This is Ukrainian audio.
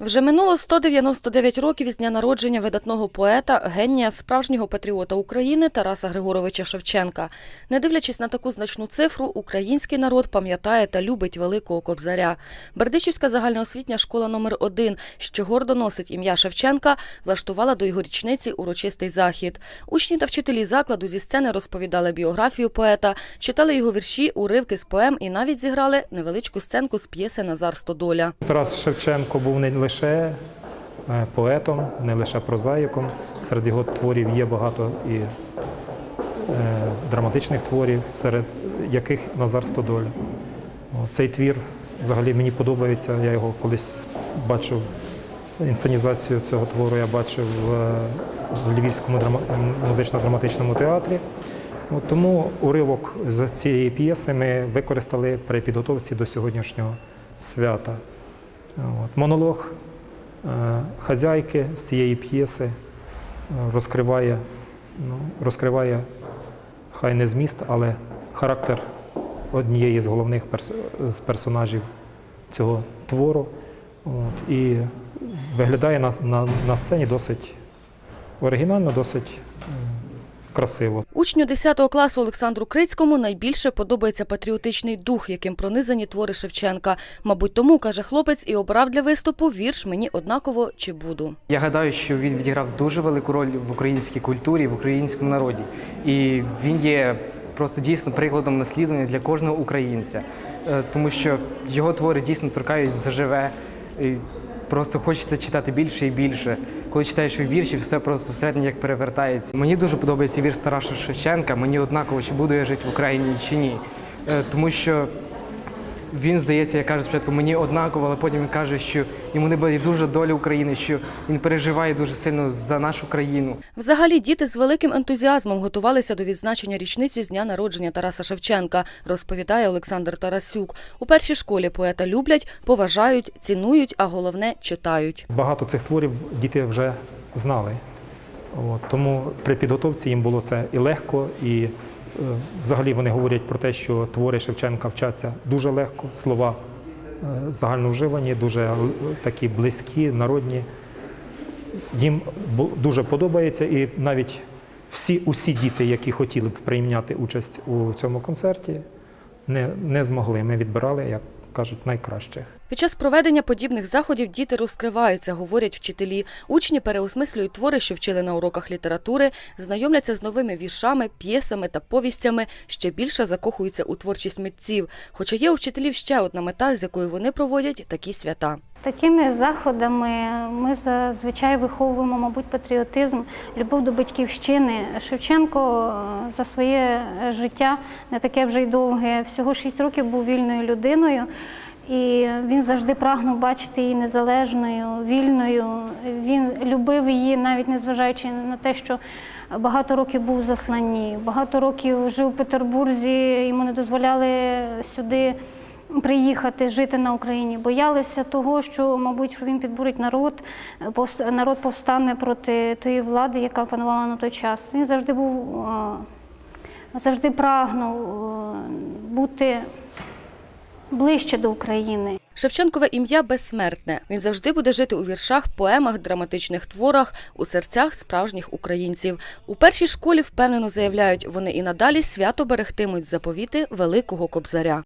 Вже минуло 199 років із дня народження видатного поета, генія, справжнього патріота України Тараса Григоровича Шевченка. Не дивлячись на таку значну цифру, український народ пам'ятає та любить великого кобзаря. Бердичівська загальноосвітня школа номер 1 що гордо носить ім'я Шевченка, влаштувала до його річниці урочистий захід. Учні та вчителі закладу зі сцени розповідали біографію поета, читали його вірші, уривки з поем і навіть зіграли невеличку сценку з п'єси Назар Стодоля. Тарас Шевченко був не лише е, поетом, не лише прозаїком. Серед його творів є багато і е, драматичних творів, серед яких Назар Стодоля. Цей твір взагалі мені подобається. Я його колись бачив, інсценізацію цього твору я бачив в, в Львівському музично-драматичному театрі. Тому уривок з цієї п'єси ми використали при підготовці до сьогоднішнього свята. От. Монолог е, хазяйки з цієї п'єси е, розкриває, ну, розкриває хай не зміст, але характер однієї з головних перс- з персонажів цього твору. От. І виглядає на, на, на сцені досить оригінально, досить красиво. Учню 10 класу Олександру Крицькому найбільше подобається патріотичний дух, яким пронизані твори Шевченка. Мабуть, тому, каже хлопець, і обрав для виступу вірш «Мені однаково чи буду». Я гадаю, що він відіграв дуже велику роль в українській культурі, в українському народі. І він є просто дійсно прикладом наслідування для кожного українця, Е, тому що його твори дійсно торкають заживе. І Просто хочеться читати більше і більше. Коли читаєш вірші, все просто всередині як перевертається. Мені дуже подобається вірш стараша Шевченка. Мені однаково, чи буду я жити в Україні чи ні. Е, Тому що він здається, я кажу спочатку, мені однаково, але потім він каже, що йому не буде дуже доля України, що він переживає дуже сильно за нашу країну. Взагалі, діти з великим ентузіазмом готувалися до відзначення річниці з дня народження Тараса Шевченка, розповідає Олександр Тарасюк. У першій школі поета люблять, поважають, цінують, а головне читають. Багато цих творів діти вже знали. От, тому при підготовці їм було це і легко, і взагалі вони говорять про те, що твори Шевченка вчаться дуже легко, слова е, загальновживані, дуже е, такі близькі, народні. Їм дуже подобається, і навіть всі усі діти, які хотіли б прийняти участь у цьому концерті, не, не змогли. Ми відбирали, як кажуть, найкращих. Під час проведення подібних заходів діти розкриваються, говорять вчителі. Учні переосмислюють твори, що вчили на уроках літератури, знайомляться з новими віршами, п'єсами та повістями, ще більше закохуються у творчість митців. Хоча є у вчителів ще одна мета, з якою вони проводять такі свята. Такими заходами ми зазвичай виховуємо, мабуть, патріотизм, любов до батьківщини. Шевченко е, за своє життя не таке вже й довге, всього 6 років був вільною людиною. І він завжди прагнув бачити її незалежною, вільною. Він любив її, навіть незважаючи на те, що багато років був в засланні, багато років жив у Петербурзі, йому не дозволяли сюди приїхати жити на Україні. Боялися того, що, мабуть, що він підбурить народ, повс- народ повстане проти тої влади, яка панувала на той час. Він завжди був е, завжди прагнув е, бути ближче до України. Шевченкове ім'я безсмертне. Він завжди буде жити у віршах, поемах, драматичних творах, у серцях справжніх українців. У першій школі впевнено заявляють, вони і надалі свято берегтимуть заповіти великого кобзаря.